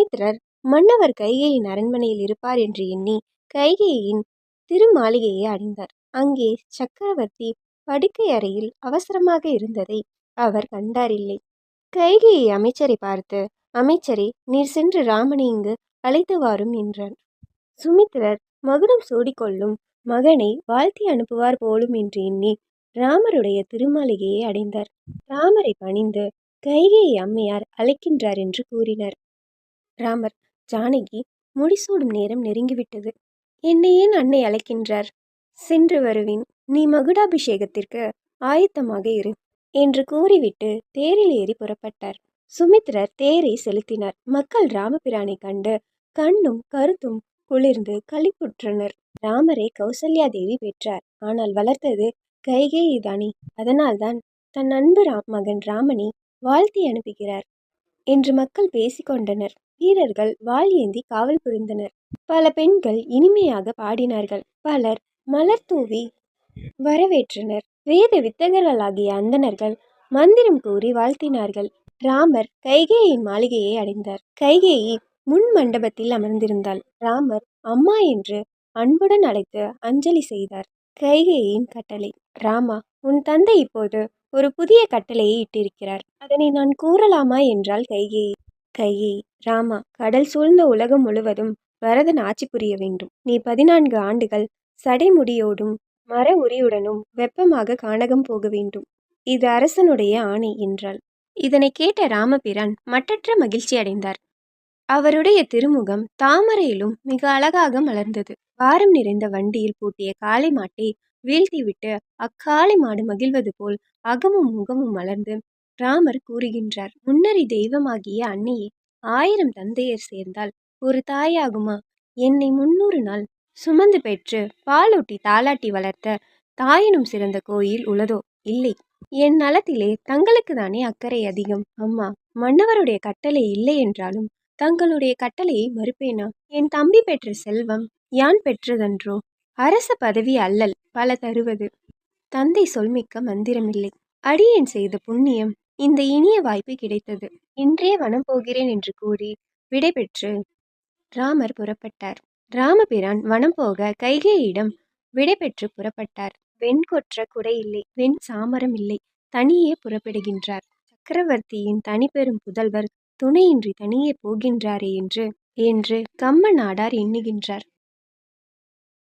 சுமித்திரர் மன்னவர் கைகையின் அரண்மனையில் இருப்பார் என்று எண்ணி கைகையின் திருமாளிகையை அடைந்தார். அங்கே சக்கரவர்த்தி படுக்கை அறையில் அவசரமாக இருந்ததை அவர் கண்டாரில்லை கைகையை அமைச்சரை பார்த்து அமைச்சரே நீர் சென்று ராமனை இங்கு அழைத்து வாரும் என்றார் சுமித்திரர் மகுடம் சூடிக்கொள்ளும் மகனை வாழ்த்தி அனுப்புவார் போலும் என்று எண்ணி ராமருடைய திருமாளிகையை அடைந்தார். ராமரை பணிந்து கைகேயி அம்மையார் அழைக்கின்றார் என்று கூறினார். ராமர். ஜானகி முடிசூடும் நேரம் நெருங்கிவிட்டது. என்னை ஏன் அன்னை அழைக்கின்றார். சென்று வருவேன். நீ மகுடாபிஷேகத்திற்கு ஆயத்தமாக இரு என்று கூறிவிட்டு தேரில் ஏறி புறப்பட்டார். சுமித்ரர் தேரை செலுத்தினார். மக்கள் ராமபிரானை கண்டு கண்ணும் கருத்தும் குளிர்ந்து களிப்புற்றனர். ராமரை கௌசல்யா தேவி பெற்றார். ஆனால் வளர்த்தது கைகேயிதானே அதனால்தான் தன் அன்பு ராம் மகன் ராமனை வாழ்த்தி அனுப்புகிறார் என்று மக்கள் பேசிக்கொண்டனர். வீரர்கள் வாள் ஏந்தி காவல் புரிந்தனர். பல பெண்கள் இனிமையாக பாடினார்கள். பலர் மலர் தூவி வரவேற்றனர். வேத வித்தகர்களாகிய அந்தணர்கள் மந்திரம் கூறி வாழ்த்தினார்கள். ராமர் கைகேயின் மாளிகையை அடைந்தார். கைகேயி முன் மண்டபத்தில் அமர்ந்திருந்தாள். ராமர் அம்மா என்று அன்புடன் அழைத்து அஞ்சலி செய்தார். கைகேயின் கட்டளை ராமா உன் தந்தை இப்போது ஒரு புதிய கட்டளையை இட்டிருக்கிறார். அதனை நான் கூறலாமா? என்றால் கைகேயி. கையை ராமா கடல் சூழ்ந்த உலகம் முழுவதும் வரதன் ஆட்சி புரிய வேண்டும். நீ பதினான்கு ஆண்டுகள் சடைமுடியோடும் மர உரியுடனும் வெப்பமாக கானகம் போக வேண்டும். இது அரசனுடைய ஆணை என்றாள். இதனை கேட்ட ராமபிரான் மட்டற்ற மகிழ்ச்சி அடைந்தார். அவருடைய திருமுகம் தாமரையிலும் மிக அழகாக மலர்ந்தது. வாரம் நிறைந்த வண்டியில் பூட்டிய காளை மாட்டை வீழ்த்திவிட்டு அக்காளை மாடு மகிழ்வது போல் அகமும் முகமும் மலர்ந்து ராமர் கூறுகின்றார் முன்னறி தெய்வமாகிய அன்னையே ஆயிரம் தந்தையர் சேர்ந்தால் ஒரு தாயாகுமா? என்னை முன்னூறு நாள் சுமந்து பெற்று பாலூட்டி தாலாட்டி வளர்த்த தாயினும் சிறந்த கோயில் உளதோ? இல்லை. என் நலத்திலே தங்களுக்கு தானே அக்கறை அதிகம். அம்மா மன்னவருடைய கட்டளை இல்லை என்றாலும் தங்களுடைய கட்டளையை மறுப்பேனா? என் தம்பி பெற்ற செல்வம் யான் பெற்றதன்றோ? அரச பதவி அல்லல் பல தருவது. தந்தை சொல்மிக்க மந்திரமில்லை. அடியேன் செய்த புண்ணியம் இந்த இனிய வாய்ப்பு கிடைத்தது. இன்றே வனம் போகிறேன் என்று கூறி விடைபெற்று ராமர் புறப்பட்டார். ராமபிரான் வனம் போக கைகேயிடம் விடைபெற்று புறப்பட்டார். வெண் கொற்ற குடை இல்லை வெண் சாமரம் இல்லை தனியே புறப்படுகின்றார். சக்கரவர்த்தியின் தனிப்பெரும் புதல்வர் துணையின்றி தனியே போகின்றாரே என்று என்று கம்ம நாடார் எண்ணுகின்றார்.